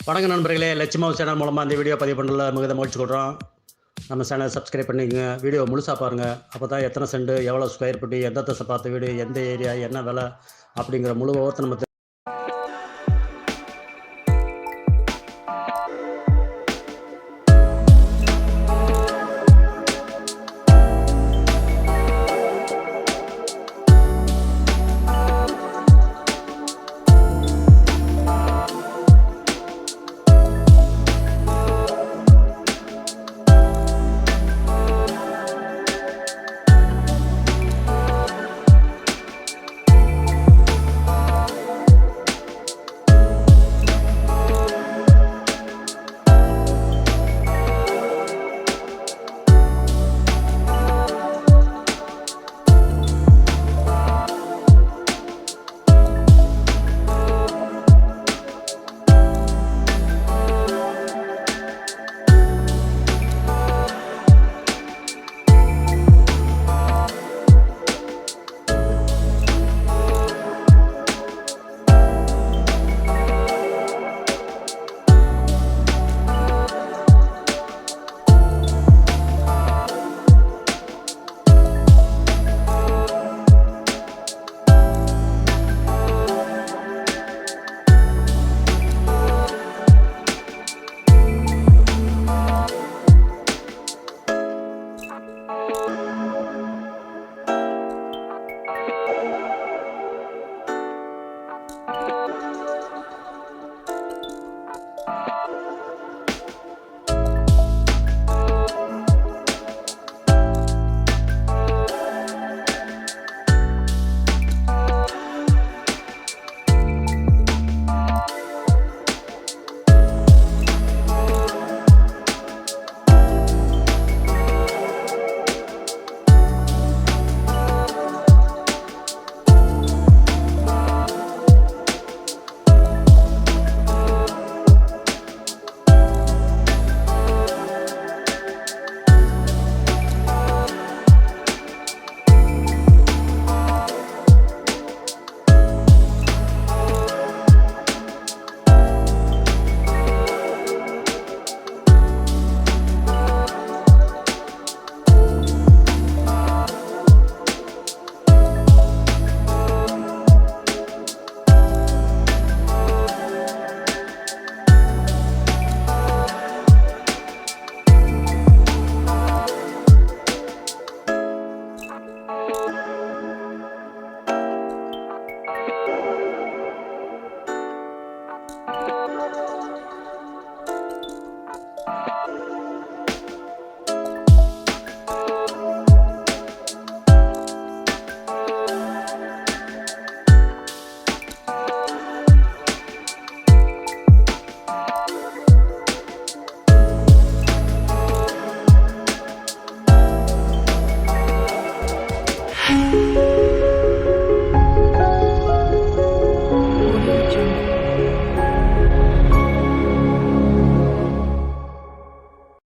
வணக்க நண்பர்களே லட்சுமாவு சேனல் மூலமாக இந்த வீடியோ பதிவு பண்ணல மிகுந்த மகிழ்ச்சி கொள்கிறோம் நம்ம சேனலை சப்ஸ்கிரைப் பண்ணிக்கங்க. வீடியோ முழுசாக பாருங்கள் அப்போ தான் எத்தனை சென்ட் எவ்வளோ ஸ்கொயர் ஃபீட்டு எந்த தசை பார்த்த வீடு எந்த ஏரியா என்ன விலை அப்படிங்கிற முழு விவரத்தை நம்ம Bye.